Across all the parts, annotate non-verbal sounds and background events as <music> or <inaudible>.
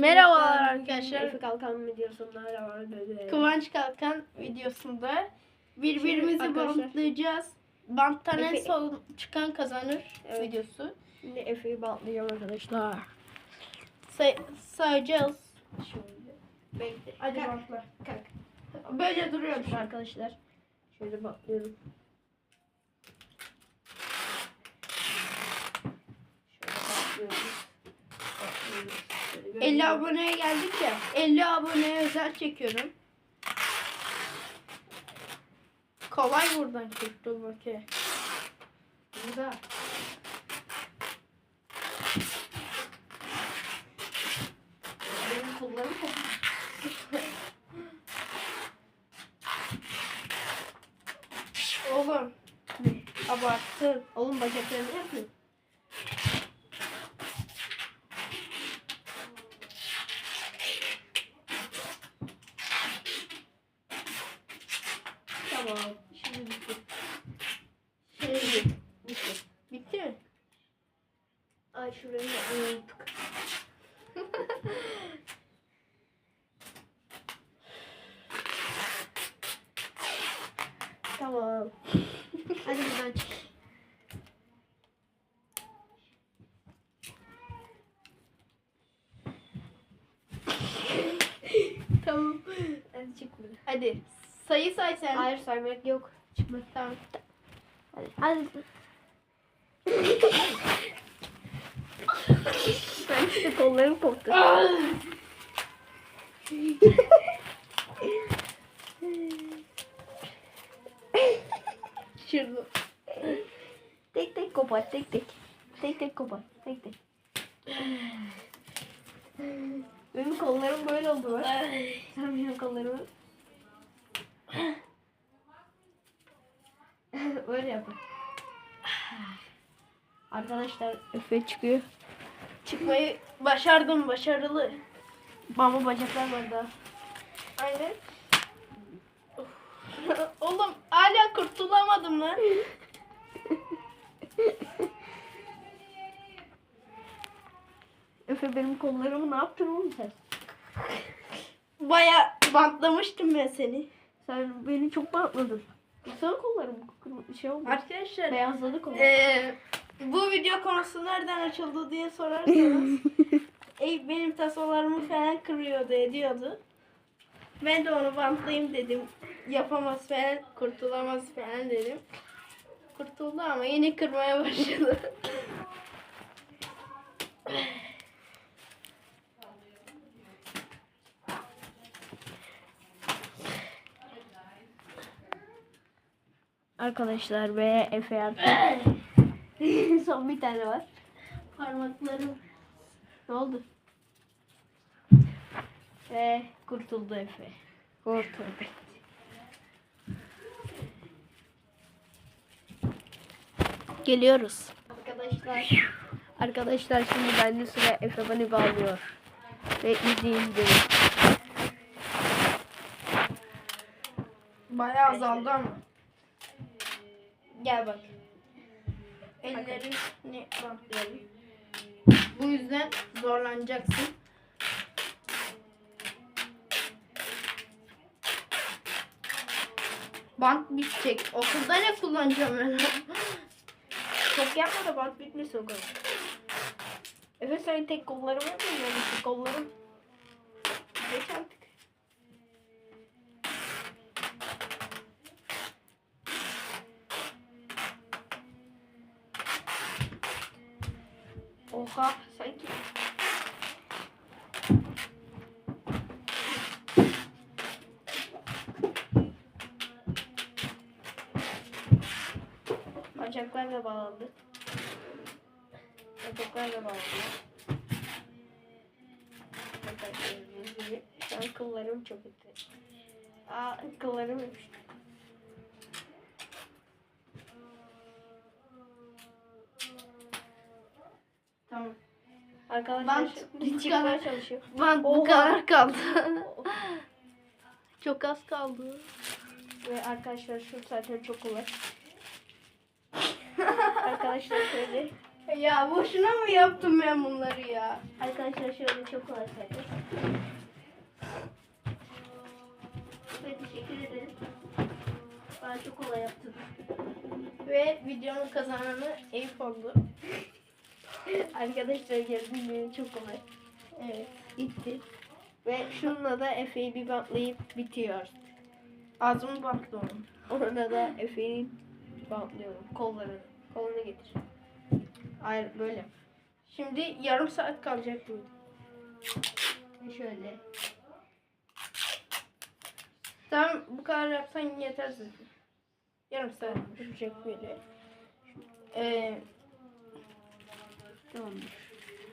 Merhabalar arkadaşlar. Efe Kalkan videosunda. Kıvanç Kalkan videosunda birbirimizi Şimdi arkadaşlar- bantlayacağız. Banttan en Efe- son çıkan kazanır Evet. videosu. Şimdi Efe'yi bantlayacağım arkadaşlar. Say sayacağız. Şöyle. Bekle. Hadi Kalk, bantla. kalk. Böyle duruyor. Şimdi arkadaşlar. Şöyle bantlıyorum. Şöyle bantlıyoruz. Bantlıyoruz. Şöyle 50 gördüğünüz- aboneye geldik ya. 50 aboneye özel çekiyorum. Kolay buradan kurtulmak. ya. Burada. Benim kollarım. Oğlum. Abarttın. Oğlum bacaklarını yapıyor. Tamam. Şimdi bitti. Şey, Bitti. bitti mi? Ay şurayı unuttuk. <laughs> tamam. Hadi buradan çık. <laughs> Tamam. Hadi çık buradan. Hadi. Sayı say sen. Hayır saymak yok. Çıkma. Tamam. Hadi. Hadi. ben işte <laughs> kollarım koptu. Şurada. tek tek kopar tek tek. Tek tek kopar. Tek tek. Benim kollarım böyle oldu. Sen benim kollarımı. Böyle yapın. Arkadaşlar Efe çıkıyor. Çıkmayı başardım. Başarılı. Baba bacaklar var daha. Aynen. <laughs> Oğlum hala kurtulamadım lan. Efe benim kollarımı ne yaptın oğlum sen? Baya bantlamıştım ben seni. Sen beni çok bantladın. Baksana kollarım şey oldu. Arkadaşlar Beyazladı kollarım. eee, bu video konusu nereden açıldı diye sorarsanız <laughs> e, benim tasolarımı falan kırıyordu ediyordu. Ben de onu bantlayayım dedim. Yapamaz falan kurtulamaz falan dedim. Kurtuldu ama yine kırmaya başladı. <laughs> Arkadaşlar ve Efe artık. <laughs> Son bir tane var. Parmaklarım Ne oldu? Ve kurtuldu Efe. Kurtuldu. geliyoruz. Arkadaşlar. Arkadaşlar şimdi bende sıra Efe beni bağlıyor. Ve izleyin beni. Bayağı azaldı ama. Gel bak. Ellerini bantlayalım. Bu yüzden zorlanacaksın. Bant bitecek. Okulda ne kullanacağım ben? <laughs> Çok yapma da bant bitmesin o kadar. Efe sen tek kollarımı yapıyorsun. Yani kollarım. Geç artık. Oha sanki. Bacaklar da bağlandı. Bacaklar da bağlandı. Bacak gördüğünüz gibi. Şu an kıllarım çok kötü. Aa kıllarım yapıştı. Tamam. Arkadaşlar Bant bu çıkmaya kadar. çalışıyor. Bant bu Oha. kadar kaldı. <laughs> Çok az kaldı. Ve arkadaşlar şu zaten çok kolay. <laughs> arkadaşlar şöyle Ya boşuna mı yaptım ben bunları ya? Arkadaşlar şöyle çok kolay. Ve teşekkür ederim. Bana çok kolay yaptın. Ve videonun kazananı Eyüp oldu. Arkadaşlar gördüğünüz gibi çok kolay. Evet. Gitti. Ve şununla da Efe'yi bir bantlayıp bitiyor. Ağzımı bantlı onun. Orada da Efe'yi bantlıyorum. Kollarını. Kolunu getir. Hayır böyle. Şimdi yarım saat kalacak bu. Şöyle. Tamam bu kadar yapsan yeter zaten. Yarım saat sürecek böyle. Ee, Tamamdır.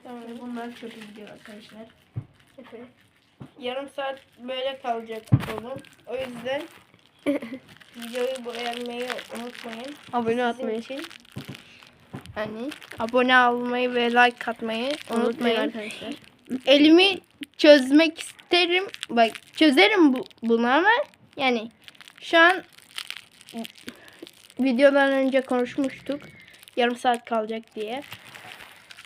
tamam. Bunlar iyi gidiyor arkadaşlar. Yarım saat böyle kalacak oğlum. O yüzden <laughs> videoyu beğenmeyi unutmayın. Abone atmayı için. Hani abone olmayı ve like atmayı Unutmayın unutmayın. arkadaşlar. Elimi çözmek isterim. Bak çözerim bu, bunu ama yani şu an videodan önce konuşmuştuk. Yarım saat kalacak diye.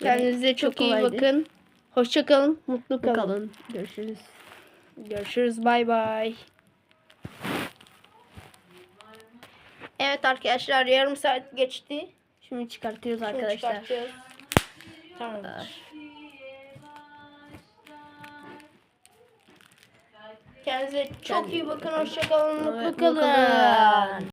Kendinize çok, çok iyi kolaydı. bakın. Hoşça kalın. Mutlu kalın. Kalın. Görüşürüz. Görüşürüz. Bay bay. Evet arkadaşlar yarım saat geçti. Şimdi çıkartıyoruz Şimdi arkadaşlar. çıkartıyoruz. Tamamdır. Kendinize çok iyi bakın. Hoşça kalın. Mutlu Mutlu kalın.